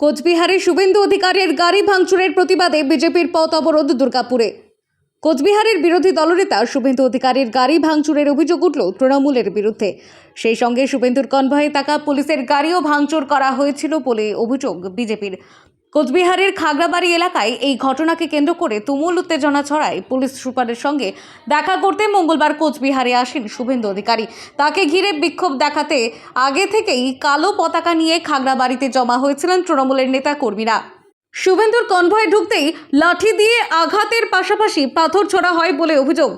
কোচবিহারে শুভেন্দু অধিকারের গাড়ি ভাঙচুরের প্রতিবাদে বিজেপির পথ অবরোধ দুর্গাপুরে। কোচবিহারের বিরোধী দলনেতা শুভেন্দু অধিকারের গাড়ি ভাঙচুরের অভিযোগ উঠল তৃণমূলের বিরুদ্ধে। সেই সঙ্গে শুভেন্দুর কনভয়ে থাকা পুলিশের গাড়িও ভাঙচুর করা হয়েছিল বলে অভিযোগ বিজেপির। কোচবিহারের খাগড়াবাড়ি এলাকায় এই ঘটনাকে কেন্দ্র করে তুমুল উত্তেজনা ছড়ায় পুলিশ সুপারের সঙ্গে দেখা করতে মঙ্গলবার কোচবিহারে আসেন শুভেন্দু অধিকারী। তাকে ঘিরে বিক্ষোভ দেখাতে আগে থেকেই কালো পতাকা নিয়ে খাগড়াবাড়িতে জমা হয়েছিলেন তৃণমূলের নেতা কর্মীরা শুভেন্দুর কনভয়ে ঢুকতেই লাঠি দিয়ে আঘাতের পাশাপাশি পাথর ছোড়া হয় বলে অভিযোগ।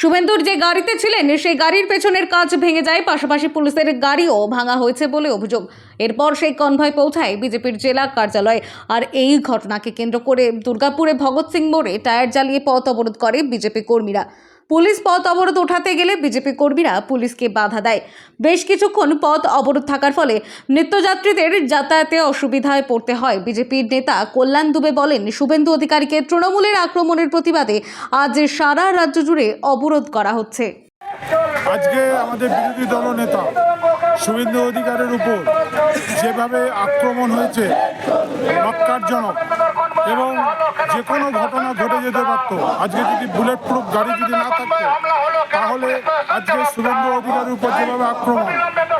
শুভেন্দুর যে গাড়িতে ছিলেন, সেই গাড়ির পেছনের কাজ ভেঙে যায়। পাশাপাশি পুলিশের গাড়িও ভাঙা হয়েছে বলে অভিযোগ। এরপর সেই কনভয় পৌঁছায় বিজেপির জেলা কার্যালয়। আর এই ঘটনাকে কেন্দ্র করে দুর্গাপুরে ভগৎ সিং মোড়ে টায়ার জ্বালিয়ে পথ অবরোধ করে বিজেপি কর্মীরা। পুলিশ পথ অবরোধ ওঠাতে গেলে বিজেপি কর্মীরা পুলিশকে বাধা দেয়। বেশ কিছুক্ষণ পথ অবরোধ থাকার ফলে নিত্যযাত্রীদের যাতায়াতে অসুবিধায় পড়তে হয়। বিজেপির নেতা কল্যাণ দুবে বলেন, শুভেন্দু অধিকারীকে তৃণমূলের আক্রমণের প্রতিবাদে আজ সারা রাজ্য জুড়ে অবরোধ করা হচ্ছে। আজকে আমাদের বিরোধী দলনেতা শুভেন্দু অধিকারের উপর যেভাবে আক্রমণ হয়েছে মক্কারজনক এবং যে কোনো? ঘটনা ঘটে যেতে পারত। আজকে যদি বুলেট প্রুফ গাড়ি যদি না থাকতো তাহলে আজকে শুভেন্দু অধিকারের উপর যেভাবে আক্রমণ।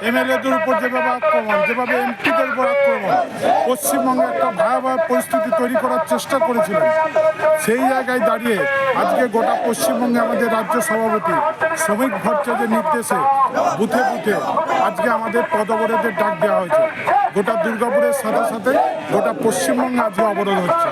এমএলএদের উপর যেভাবে আক্রমণ, যেভাবে এমপিদের উপর আক্রমণ, পশ্চিমবঙ্গে একটা ভয়াবহ পরিস্থিতি তৈরি করার চেষ্টা করেছিলেন। সেই জায়গায় দাঁড়িয়ে আজকে গোটা পশ্চিমবঙ্গে আমাদের রাজ্য সভাপতি শ্রমিক ভট্টাচার্যের নির্দেশে বুথে বুথে আজকে আমাদের পদবরোধের ডাক দেওয়া হয়েছে। গোটা দুর্গাপুরের সাথে সাথে গোটা পশ্চিমবঙ্গে আজকে অবরোধ হচ্ছে।